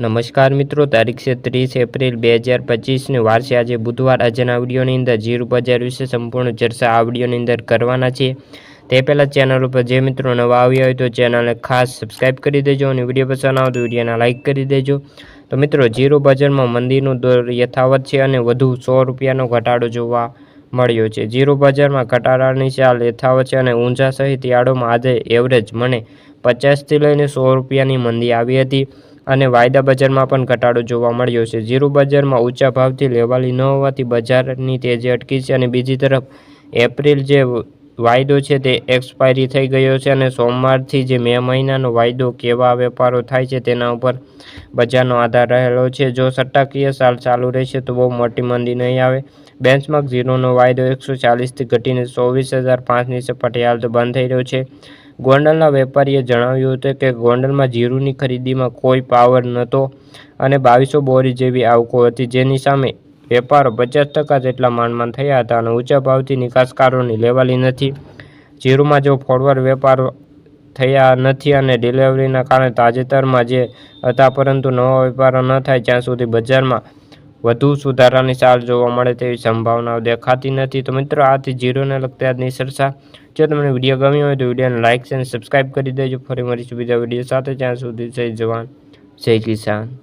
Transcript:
નમસ્કાર મિત્રો, તારીખ છે ત્રીસ એપ્રિલ બે હજાર પચીસની વાર છે આજે બુધવાર આજના આવડીઓની અંદર જીરું બજાર વિશે સંપૂર્ણ ચર્ચા આવડીઓની અંદર કરવાના છે તે પહેલાં ચેનલ ઉપર જે મિત્રો નવા આવ્યા હોય તો ચેનલને ખાસ સબસ્ક્રાઈબ કરી દેજો અને વીડિયો પસંદ આવે તો વિડીયોને લાઇક કરી દેજો. તો મિત્રો, જીરું બજારમાં મંદીનું દોર યથાવત છે અને વધુ સો રૂપિયાનો ઘટાડો જોવા મળ્યો છે. જીરું બજારમાં ઘટાડાની ચાલ યથાવત છે અને ઊંઝા સહિત યાર્ડોમાં આજે એવરેજ મને પચાસથી લઈને સો રૂપિયાની મંદી આવી હતી. અને વાયદા બજારમાં પણ ઘટાડો જોવા મળ્યો છે. જીરું બજારમાં ઊંચા ભાવથી લેવાલી ન હોવાથી બજારની તેજી અટકી છે અને બીજી તરફ એપ્રિલ જે વાયદો છે તે એક્સપાયરી થઈ ગયો છે અને સોમવારથી જે મે મહિનાનો વાયદો કેવા વેપારો થાય છે તેના ઉપર બજારનો આધાર રહેલો છે. જો સટ્ટાકીય સાલ ચાલુ રહેશે તો બહુ મોટી મંદી નહીં આવે. બેન્ચમાર્ક ઝીરોનો વાયદો એકસો ચાલીસથી ઘટીને ચોવીસ હજાર પાંચની સપાટી હાલ તો બંધ થઈ રહ્યો છે. ગોંડલના વેપારીએ જણાવ્યું હતું કે ગોંડલમાં જીરુની ખરીદીમાં કોઈ પાવર નહોતો અને બાવીસો બોરી જેવી આવકો હતી. જેની સામે વેપારો પચાસ ટકા જેટલા માંડમાંડ થયા હતા અને ઊંચા ભાવથી નિકાસકારોની લેવાલી નથી. જીરુમાં જો ફોરવર્ડ વેપારો થયા નથી અને ડિલિવરીના કારણે તાજેતરમાં જે હતા પરંતુ નવા વેપારો ન થાય જ્યાં સુધી બજારમાં વધુ સુધારાની ચાલ જોવા મળે તેવી સંભાવનાઓ દેખાતી નથી. તો મિત્રો, આથી જીરોને લગતી આજની ચર્ચા. જો તમને વીડિયો ગમ્યો હોય તો વિડીયોને લાઇક અને સબસ્ક્રાઈબ કરી દેજો. ફરી મળીશું બીજા વીડિયો સાથે. ત્યાં સુધી જય જવાન, જય કિસાન.